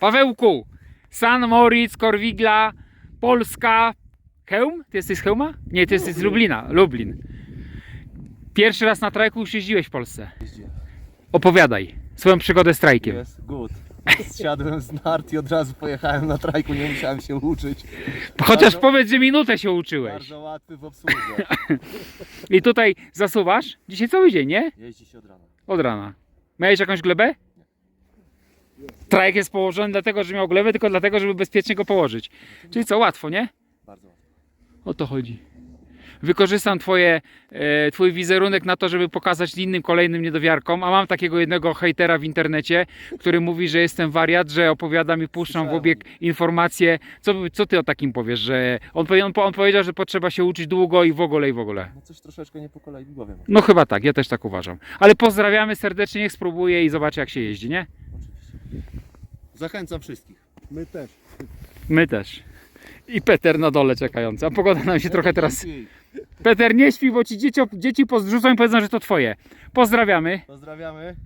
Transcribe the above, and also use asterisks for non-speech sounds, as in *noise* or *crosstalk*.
Pawełku, San Moritz, Korwigla, Polska, Chełm? Ty jesteś z Chełma? Nie, ty jesteś z Lublina, Lublin. Pierwszy raz na trajku już jeździłeś w Polsce. Jeździłem. Opowiadaj swoją przygodę z trajkiem. Jest good. Zsiadłem z nart i od razu pojechałem na trajku, nie musiałem się uczyć. Chociaż bardzo- powiedz, że minutę się uczyłeś. Bardzo łatwy w obsłudze. *laughs* I tutaj zasuwasz? Dzisiaj cały dzień, nie? Jeździ się od rana. Od rana. Miałeś jakąś glebę? Trajek jest położony dlatego, że miał glebę, tylko dlatego, żeby bezpiecznie go położyć. Czyli co, łatwo, nie? Bardzo łatwo. O to chodzi. Wykorzystam twoje, e, twój wizerunek na to, żeby pokazać innym kolejnym niedowiarkom, a mam takiego jednego hejtera w internecie, który mówi, że jestem wariat, że opowiadam i puszczam w obieg informacje. Co, co ty o takim powiesz, że on, powie- on, po- on powiedział, że potrzeba się uczyć długo i w ogóle i w ogóle. No coś troszeczkę nie po kolei w głowie mam. No chyba tak, ja też tak uważam. Ale pozdrawiamy serdecznie, niech spróbuje i zobaczy jak się jeździ, nie? Zachęcam wszystkich. My też. My też. I Peter na dole czekający. A pogoda nam się trochę teraz... Peter, nie śpi, bo ci dzieci, dzieci pozdrzucą i powiedzą, że to twoje. Pozdrawiamy. Pozdrawiamy.